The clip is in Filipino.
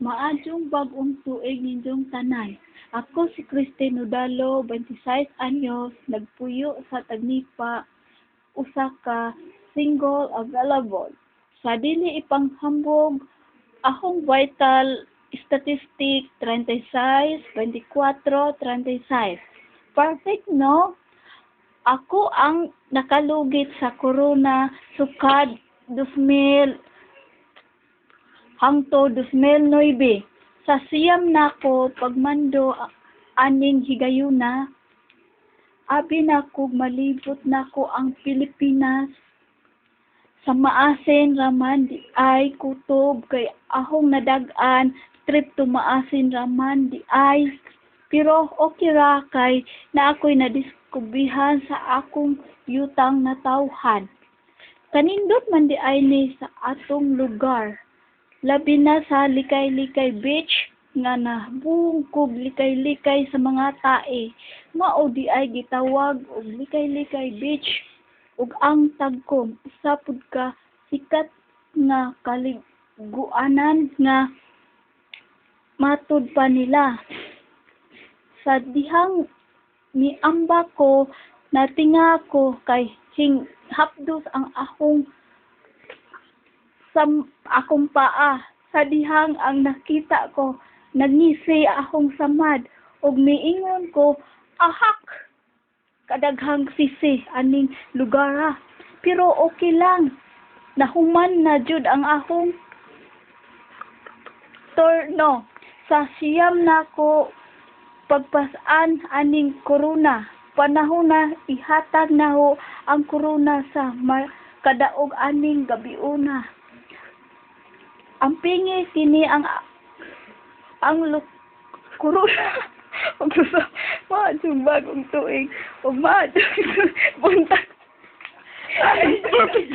Maadjong bagong tuig ninyong tanan. Ako si Christine Udalo, 26 anyos, nagpuyo sa Tagnipa, usa ka single available. Sa dili ipanghambog, akong vital statistic 36, 24, 36. Perfect, no? Ako ang nakalugit sa corona sukad 2000 hangto 2009. Sa siyam nako pagmando aning higayuna, abi nako malibot nako ang Pilipinas. Sa maasin raman di ay kutob kay ahong nadag-an trip to maasin raman di ay pero okay ra kay na ako'y nadiskubihan sa akong yutang na tawhan. Kanindot man di ay ni sa atong lugar labi na sa Likay-Likay Beach nga nabungkob likay-likay sa mga tae. Mao di ay gitawag og Likay-Likay Beach ug ang tagkom. Usa pud ka sikat nga kaliguanan nga matud pa nila. Sa dihang niamba ko natinga ko kay hing hapdos ang akong sa akong paa. Sa dihang ang nakita ko nagngisi akong samad ug miingon ko ahak kadaghang sisi aning lugar ah. pero okay lang nahuman na jud ang akong torno. Sa siyam na ko pagpasaan aning corona panahon na ihatag na ho ang corona sa kadaog aning gabiuna ang pingi kini ang ang luk corona ug sa maadjong bagong tuig ug maadjong buntag Perfect.